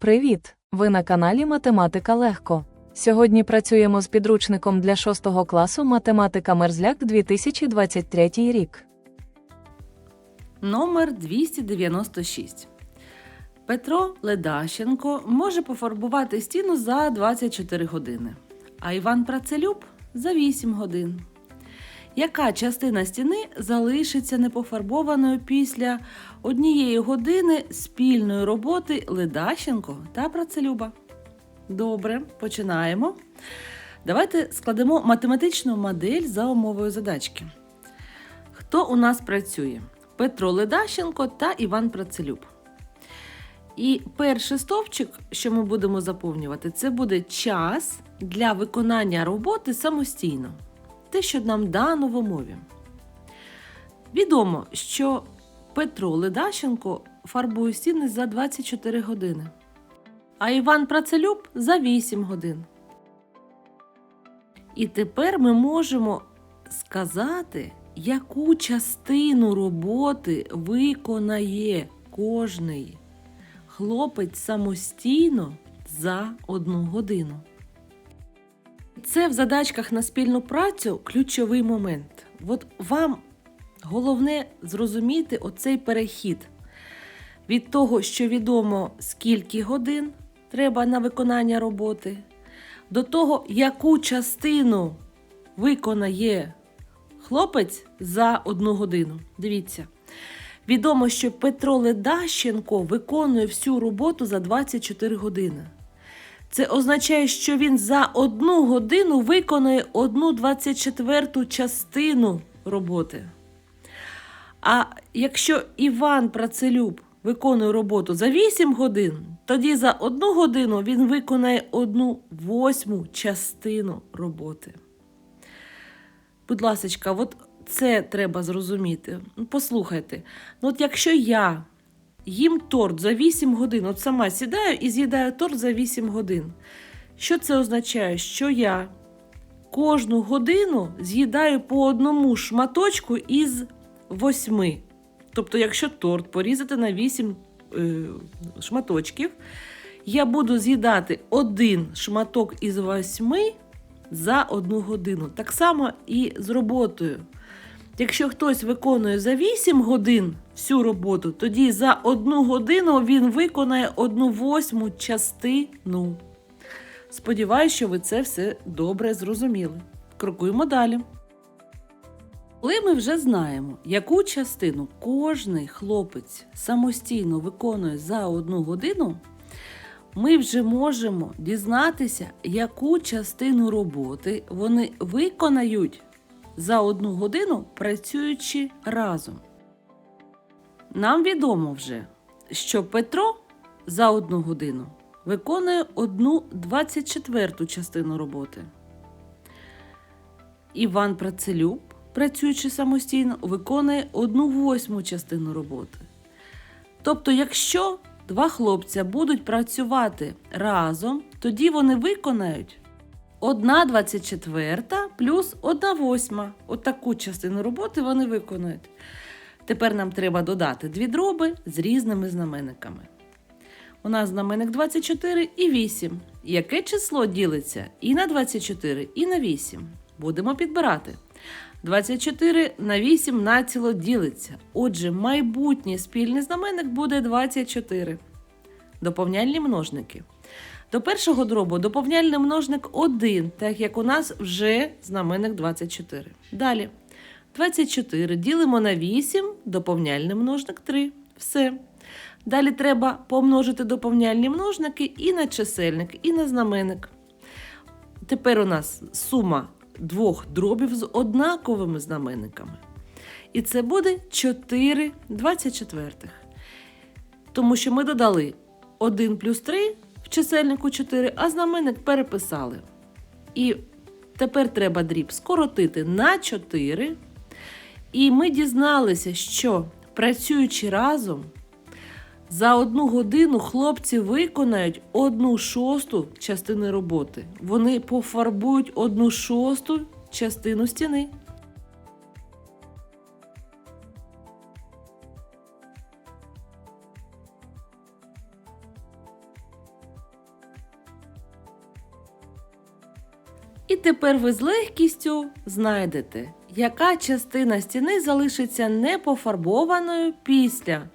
Привіт! Ви на каналі Математика Легко. Сьогодні працюємо з підручником для 6 класу Математика Мерзляк 2023 рік. Номер 296. Петро Ледащенко може пофарбувати стіну за 24 години, а Іван Працелюб за 8 годин. Яка частина стіни залишиться непофарбованою після однієї години спільної роботи Ледащенко та Працелюба? Добре, починаємо. Давайте складемо математичну модель за умовою задачки. Хто у нас працює? Петро Ледащенко та Іван Працелюб. І перший стовпчик, що ми будемо заповнювати, це буде час для виконання роботи самостійно. Те, що нам дано в умові. Відомо, що Петро Ледащенко фарбує стіни за 24 години, а Іван Працелюб за 8 годин. І тепер ми можемо сказати, яку частину роботи виконає кожний хлопець самостійно за одну годину. Це в задачках на спільну працю ключовий момент. От вам головне зрозуміти оцей перехід від того, що відомо скільки годин треба на виконання роботи, до того, яку частину виконає хлопець за одну годину. Дивіться. Відомо, що Петро Ледащенко виконує всю роботу за 24 години. Це означає, що він за одну годину виконує одну 24 частину роботи. А якщо Іван Працелюб виконує роботу за 8 годин, тоді за одну годину він виконає одну восьму частину роботи. Будь ласка, от це треба зрозуміти. Ну, Послухайте, ну от якщо я їм торт за 8 годин, от сама сідаю і з'їдаю торт за 8 годин, що це означає? Що я кожну годину з'їдаю по одному шматочку із восьми. Тобто, якщо торт порізати на 8 е, шматочків, я буду з'їдати один шматок із восьми за одну годину. Так само і з роботою. Якщо хтось виконує за 8 годин всю роботу, тоді за одну годину він виконає одну восьму частину. Сподіваюсь, що ви це все добре зрозуміли. Крокуємо далі. Коли ми вже знаємо, яку частину кожний хлопець самостійно виконує за одну годину, ми вже можемо дізнатися, яку частину роботи вони виконають за одну годину працюючи разом. Нам відомо вже, що Петро за одну годину виконує одну 24 частину роботи. Іван Працелюб, працюючи самостійно, виконує одну восьму частину роботи. Тобто, якщо два хлопця будуть працювати разом, тоді вони виконають 1 24 плюс 1 восьма. Отаку частину роботи вони виконують. Тепер нам треба додати дві дроби з різними знаменниками. У нас знаменник 24 і 8. Яке число ділиться і на 24, і на 8? Будемо підбирати. 24 на 8 націло ділиться. Отже, майбутній спільний знаменник буде 24. Доповняльні множники. До першого дробу доповняльний множник 1, так як у нас вже знаменник 24. Далі. 24 ділимо на 8, доповняльний множник 3. Все. Далі треба помножити доповняльні множники і на чисельник, і на знаменник. Тепер у нас сума двох дробів з однаковими знаменниками. І це буде 4 24. Тому що ми додали 1 плюс 3 в чисельнику 4, а знаменник переписали. І тепер треба дріб скоротити на 4. І ми дізналися, що працюючи разом, за одну годину хлопці виконають одну шосту частини роботи. Вони пофарбують одну шосту частину стіни. І тепер ви з легкістю знайдете, яка частина стіни залишиться непофарбованою після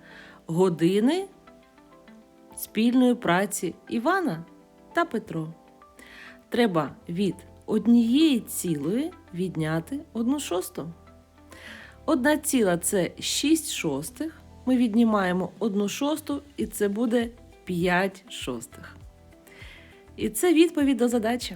години спільної праці Івана та Петро. Треба від однієї цілої відняти одну шосту. Одна ціла це 6 шостих. Ми віднімаємо одну шосту, і це буде 5 шостих. І це відповідь до задачі.